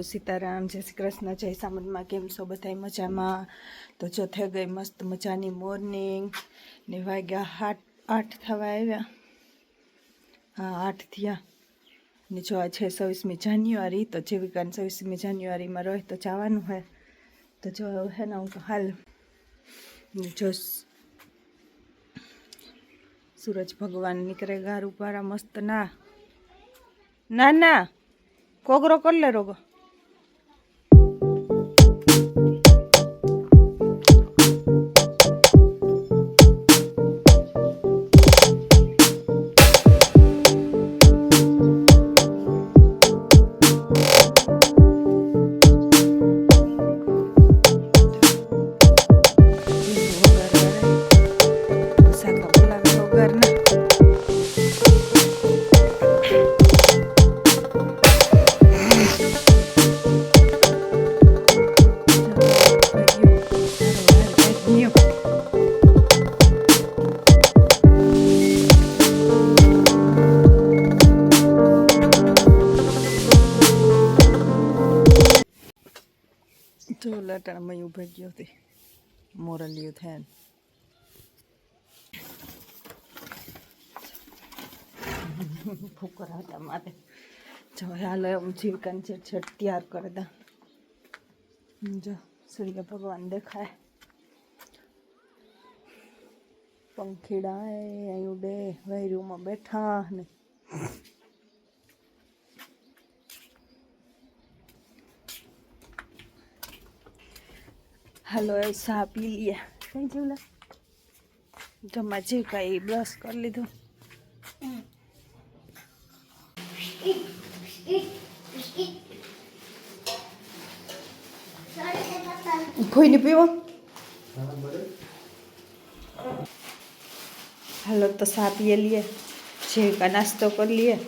સીતારામ, જય શ્રી કૃષ્ણ, જય સામંતમાં કેમ છો? બધાય મજામાં? તો જો થઈ ગઈ મસ્ત મજાની મોર્નિંગ ને વાગ્યા આઠ આઠ થવા આવ્યા. હા, આઠ થયા. ને જો આ છે છવ્વીસમી જાન્યુઆરી, તો જીવિકાને છવ્વીસમી જાન્યુઆરીમાં રહે તો જવાનું હોય તો જો હે ને હું હાલ. જો સૂરજ ભગવાન નીકળે, ગાર ઉપારા મસ્ત ના. ના ના. કોગરો કર લે રોગો. જો લટાણમાં ઊભા ગયો હતી. મોરલીઓ થયા. ફૂકરા હતા મારે. જો, હાલ જીવકાન છે છઠ તૈયાર કરતા જો, સૂર્ય ભગવાન દેખાય. પંખીડા અહીં ઉડે, વૈરુમાં બેઠા ને. હાલો, એ સા પી લઈએ. કઈ જેવલા જમવા જે કાંઈ બ્રશ કરી લીધું. કોઈને પીવો? હાલો, તો સા પીએ લઈએ. જીવકા નાસ્તો કરી લઈએ.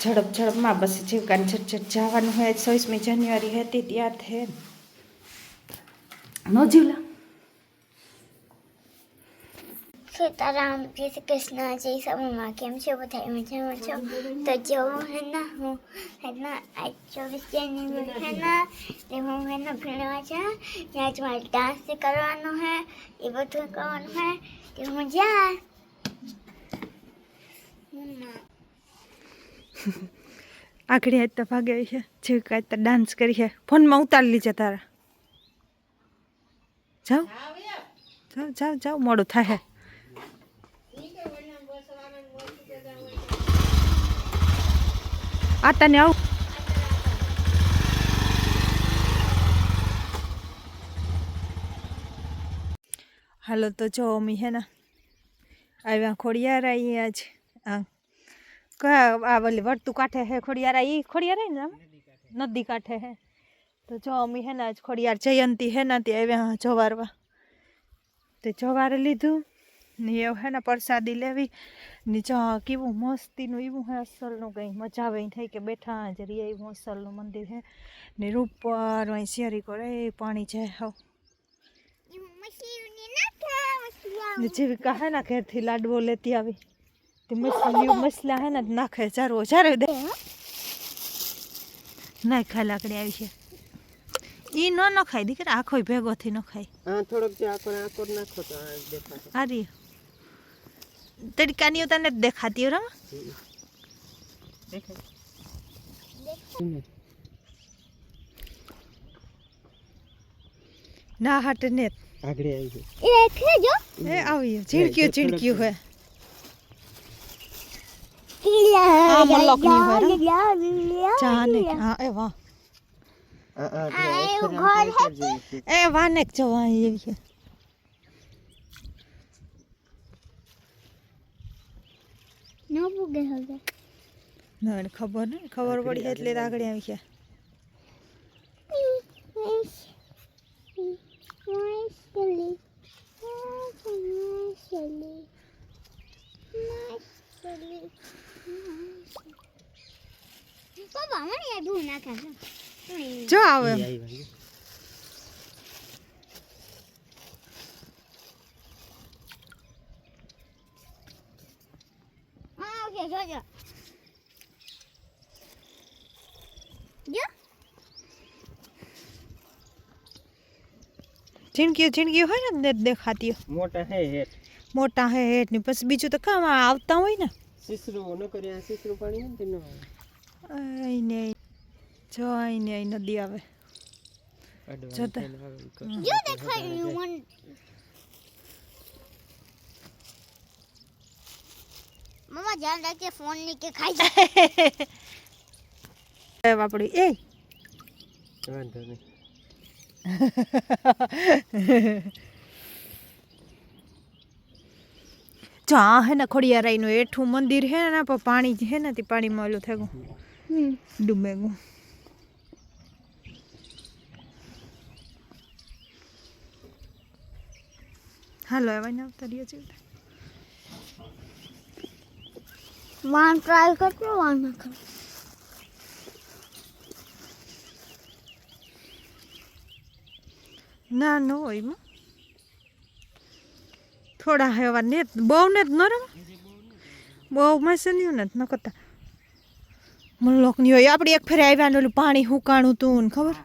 ઝડપ ઝડપમાં બસ જીવકાને ઝટઝટ જવાનું હોય. છવ્વીસમી જાન્યુઆરી હતી, ત્યાર થયે નો જીવલા સીતારામ જય શ્રી કૃષ્ણ જય સ્વામીમાં કેમ છે બધા મજામાં છો તો જો હે ના હું હે ના આજ ચોવીસ જાન્યુઆરી હે ના તે હું હે ના ભણવા છે આજ મારે ડાન્સ કરવાનું હે એ બધું કરવાનું હે તે હું જા આગળ હાથ તો ભાગે છે જે કાંઈ ડાન્સ કરી છે ફોનમાં ઉતારી લીધા તારા જાઓ જાઓ જાઓ જાઓ મોડું થાય આ તને આવું હાલો તો જો અમી હે ને આવ્યા ખોડિયાર આવી આજ આ કયા આ વલી વર્તું કાંઠે હે ખોડિયાર ઈ ખોડિયાર હે ને આમ? નદી કાંઠે હે તો જો અમી હે ને આજ ખોડિયાર જયંતી હે ને ત્યાં આવ્યા જવારવા. તે જવાર લીધું ને એવું હે ને પ્રસાદી લેવી. ને જો કેવું મસ્તીનું એવું હે, અસલનું કંઈ મજા આવે થાય કે બેઠા જ રહીએ એવું અસલનું મંદિર હે. ને રૂપર પર અહીં શેરી કરે પાણી છે, હાવ. જેવી કહે ને ઘેરથી લાડવો લેતી આવી. તે મસલી મસલા હે ને નાખે ચારો ચારે દે નાખા લાકડી આવી છે. ઈ ન નખાય દીકરા આખો ભેગોથી નખાય. હા થોડોક જે આખો આખો નાખો તો દેખાય દેખાશે. આ રી તડકાની તને દેખાતી હો રમા. દેખાય. ના હાટ ને આગળ આવી એ છે જો. એ આવી ઝીણક્યું ઝીણક્યું હે. આ મલકની હોય જાને હા એ વાહ. એ વાનેક જવા એવી છે ખબર ને ખબર પડી એટલે આગળ આવી છે પપ્પા મને યાદ હું નાખે જો આવે જિંદગી જિંદગી હોય ને દેખાતી મોટા હે હેઠ મોટા હે હેઠ ને પછી બીજું તો કામ આવતા હોય ને સિસરું ન કર્યા સિસરું પાણી ને જો ને અહીં નદી આવે. જતા. જો દેખાય મન મમ્મા ધ્યાન રાખજે ફોનની કે ખાઈ જાય. એ બાપડી એ. વાંધો નહીં. જો આ હે ને ખોડિયારાઈ નું એઠું મંદિર હે ને પણ હે ને તે પાણીમાં ઓલું થઈ ગયું ડૂબે ગયું હાલો એવા ને આવતા રહ્યો છે વાન ટ્રાય કરજો વાન ના કરો ના ન હોયમાં થોડા હેવા ને બહુ ને જ નરમ બહુ મસન્યું ને ન કરતા. મનલોકની હોય આપણે એક ફેરે આવ્યા ને ઓલું પાણી હુકાણું તું ને ખબર?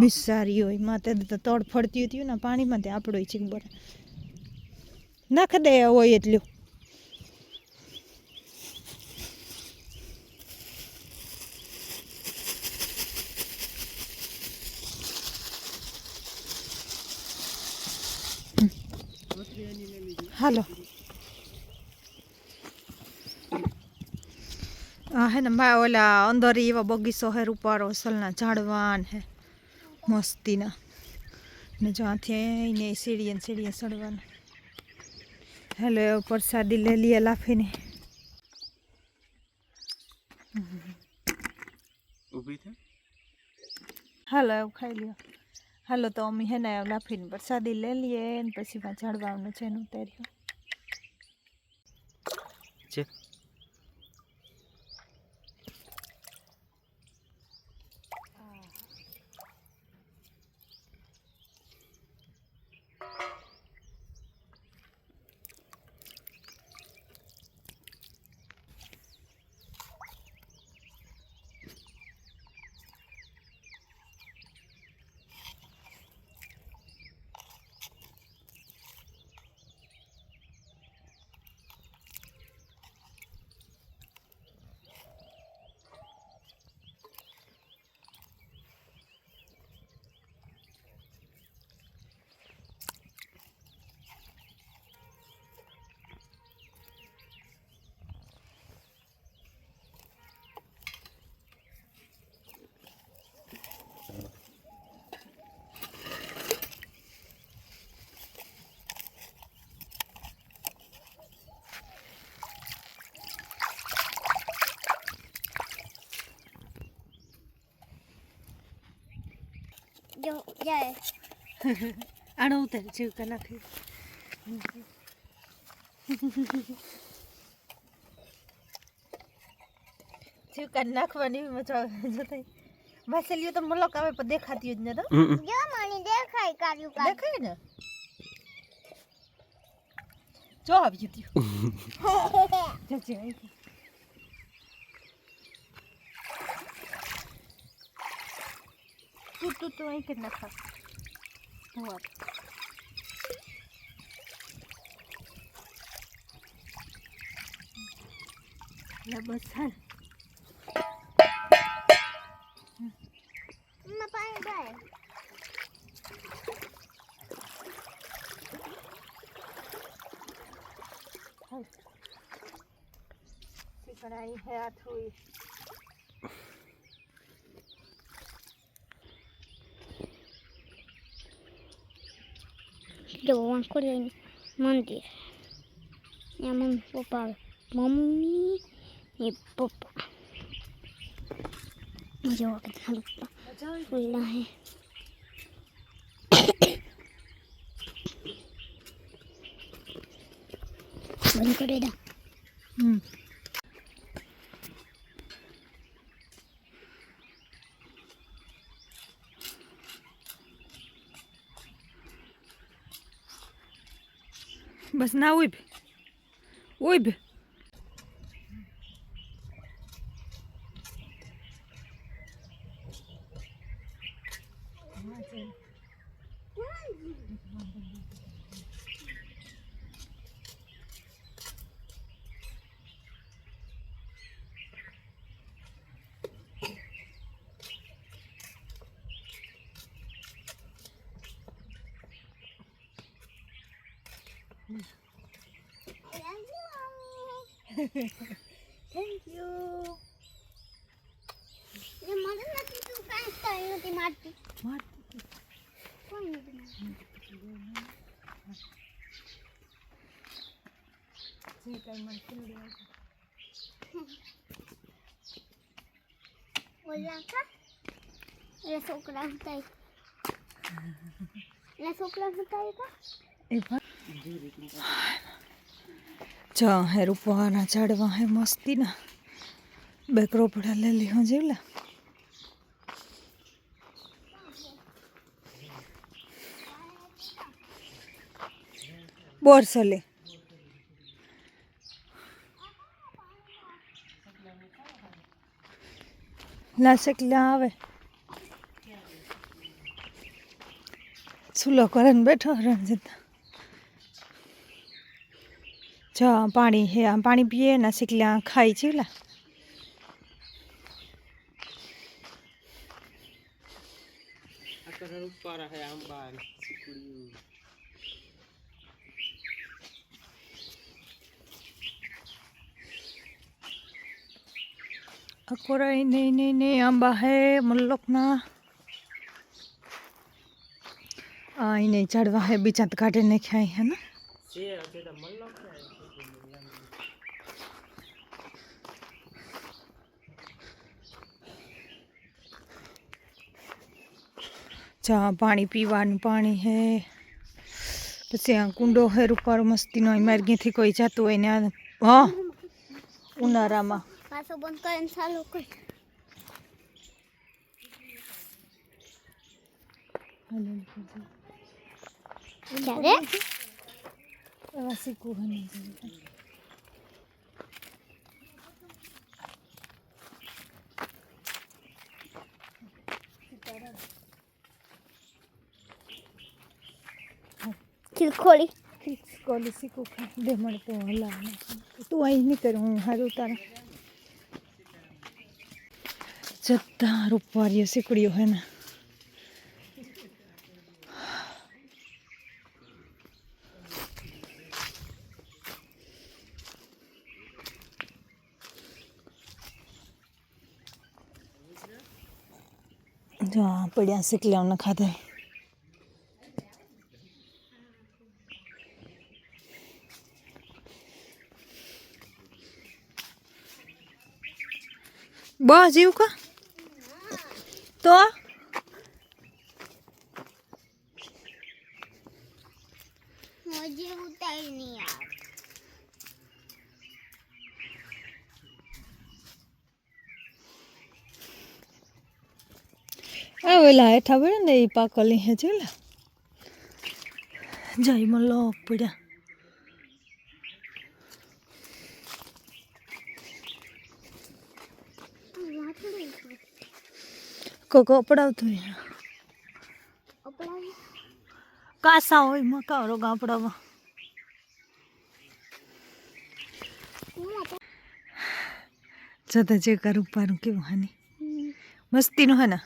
બિસારી હોય માતે તો તડ ફરતી હતી ને પાણીમાં તે આપણો છે બર નાખ દે હોય એટલું. હાલો. હે ને ભાઈ ઓલા અંદર એવા બગીચો હે રૂપારો અસલના ઝાડવાન હે. મસ્તીના. ને જ્યાંથી સીડીએ સીડીએ ચડવાનું. હેલો પ્રસાદી લઈ લઈએ લાફીને. હાલો એવું ખાઈ લ્યો. હાલો તો અમે હે ને લાફીને પ્રસાદી લઈ લઈએ પછી માં ઝાડવાનું છે એનું ઉતાર્યું છે જો જાય આનો ઉતાર જીવકા નાખી જીવકા નાખવાની એવી મજા આવે જોતા માસેલીઓ તો મલક આવે પણ દેખાતી જ નતો જો મને દેખાય કાર્યું કાર્યું દેખાય ને જો આવી ગયું જો જો તું તું તું અહીં કે નાખા લે બસ હાલ પાણી જાય કઢાઈ હે હાથ જો વાંકોડિયાનું મંદિર ત્યાં મમ્મી પપ્પા આવે મમ્મી ને પપ્પા જો કેટલા પપ્પા ફૂલા હે બંધ કરી દા હમ બસ ના ઉભ. ઉભ. થેન્ક યુ ને મને નથી તું કાંઈ થઈ નથી મારતી મારતી કોણ નથી જે કાંઈ મને ખીલ્યું ઓલા કા એ છોકરા હતા એ છોકરા હતા એ જો, હે રૂપવાના ઝાડવા, હે મસ્તીના. બેકરો પડા લે લીહો જીવલા. બોરસલે લાસક લાવે સુલો કરન બેઠો રણજીત જો પાણી હે આમ પાણી પીએ ને શીકલા ખાઈ ચીવલા આ કલર ઉપર હે આંબા ને ચીકુડિયું અકોરાઈ નહીં નહીં નહીં આંબા હે મલ્લોકના આ એને ઝાડવા હે બીજા તો કાઢી નાખ્યા હે ને છે હજુ તો મલ્લો છે જા પાણી પીવાનું પાણી હે. પછી આ કુંડો હે રૂપારો મસ્તીનો માર્ગીથી કોઈ જાતું હોય ને હા ઉનાળામાં. પાછો બંધ કરીને ચાલુ કર. ક્યારે? એવા શીખવું ખીલખોલી કોલી શીખવું દે મળે તો હલા તું અહીં નહીં કર, હું હારું તારા. જતા રૂપવારીઓ શીકડીઓ હે ને. જો પડ્યા શીકલાઓને ખાધા. બસ જીવ કા? તો? આવેલા હેઠા પડે ને એ પાકલી હે જય મલ્લો પડ્યા. કોક અપડાવતું હોય. કાસા હોય મકા મકાવરો ગામડામાં. જતા જે કરું પારું કેવું હાની? મસ્તીનું હે ને?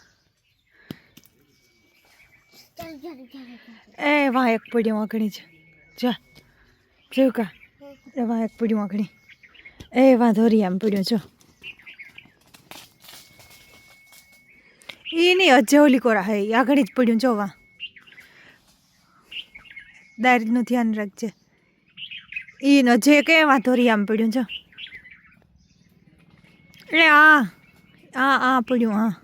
એ વા એક પડી વાંકણી છે. જા. જોયું કા. એ વાહ એક પડી વાંકણી એ વાહ ધોરી આમ પડ્યો. જો. એ નહીં અજે કોરા હે આગળ જ પડ્યું, જોવા. દારીનું ધ્યાન રાખજે. એ નજે કે વાંધો આમ પડ્યું, જો. એ આ આ આ પડ્યું, હા.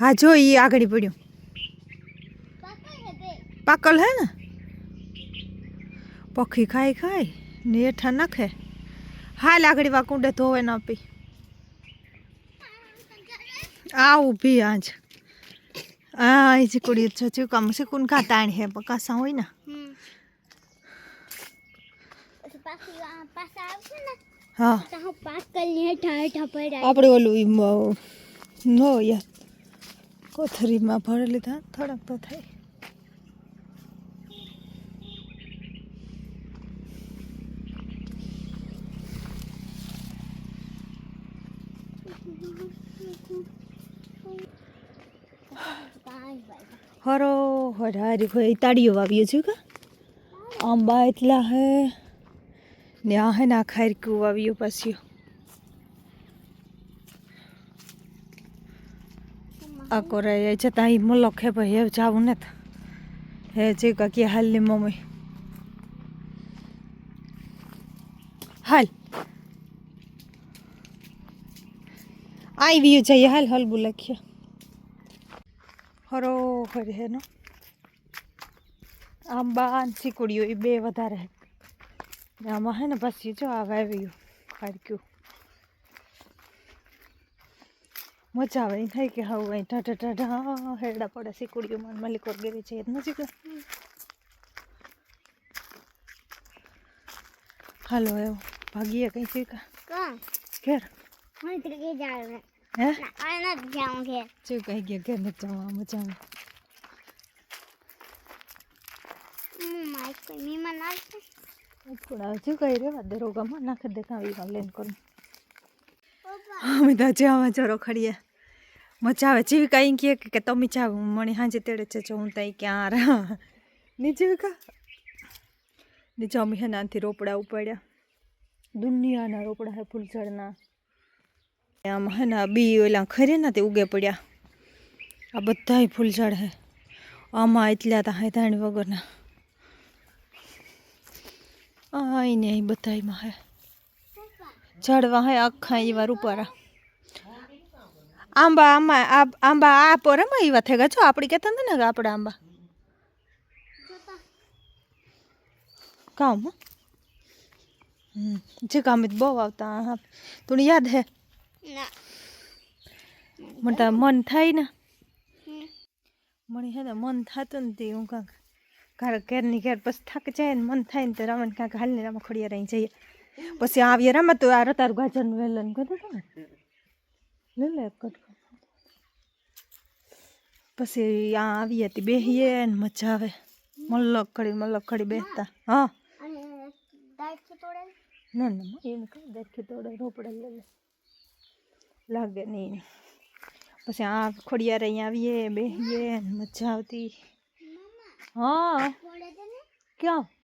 હા, જો એ આગળ પડ્યું. પાકલ હે ને? પખી ખાય ખાય ને હેઠા નાખે. હાલ આગળ વા કુંડે ધોવે ન પી આ ઊભી આજ આ એ કુડી છોચી કમ સે કુન કા તાણ હે પકાસા હોય ને. હા. આપણે ઓલું નો યાર કોથરીમાં ભરેલી હતા થોડાક તો થાય. હરો હરારી ભાઈ તાળીઓ વાવીએ છું કા? આંબા એટલા હે ને આ હે ના ખાઈ કું વાવ્યું પાછું આ કોરાય છે, તાઈ મલક હે ભાઈ હે જાવું ને હે, જે કાકી હાલની મમ્મી. હાલ. આવી જઈએ, હાલ હાલ લખીએ. હરો હરે હે નો? આંબા અને ચીકુડીઓ એ બે વધારે. આમાં હે ને પછી જો આ વાવ્યું ખાડક્યું મજા આવે એમ થાય કે હવે અહીં ટાટા ટાટા હેરડા પડે ચીકુડીઓ મન મલિકોર ગેરી છે નજીક હાલો એવું ભાગીએ કઈ સીકા ઘેર. જાવ હે ના આ નથી જાઉં કે શું કહી ગયા જવા આવે માઇક કોઈ મહેમાન આવશે થોડા હજુ કઈ રેવા દે રોગામાં નાખી દે કાં એવા લેન કરું અમે તો જ્યાં જરો ખડીએ મજા આવે જીવિકા એમ કહે કે તમે જાવ મણી હાંજે તેડે છે જો હું ત્યાં ક્યાં રા ની જીવિકા નીચે અમે હે નાનથી રોપડા ઉપાડ્યા દુનિયાના રોપડા હે ફૂલઝાડના આમાં હે ને બી ઓલા ખરે ને તે ઉગે પડ્યા. આ બધાય ફૂલઝાડ હે. આમાં એટલા તા હે ધાણી વગરના. આય ને બધાયમાં હે. ઝાડવા હે આખા એવા રૂપારા આંબા આમાં આંબા આ પોરામાં એવા થઈ ગયા છો? આપણે કહેતા હતા ને આપણા આંબા. કામ જે કામ બહુ આવતા તું યાદ હે? ના. મને તો મન થાય ને. મને હે ને મન થતું ને તે હું કાંક ઘર ઘેરની ઘેર પછી થાક જાય ને મન થાય ને તો રમણ કાંક હાલને રમા ખોડિયા રહી જઈએ. પછી આવીએ રમે તો આ રતારું ગાજરનું વેલન કીધું હતું ને. લે લે કટકો. પછી આ આવીએ તે બેહીએ ને મજા આવે. મલ્લક ખડી મલ્લક ખડી બેસતા. હા. ના ના એમ કહું દેખી તોડે રોપડે લે લાગે નહીં. પછી આ ખોડિયાર અહીંયા આવીએ બેહીએ મજા આવતી. હા. ક્યાં?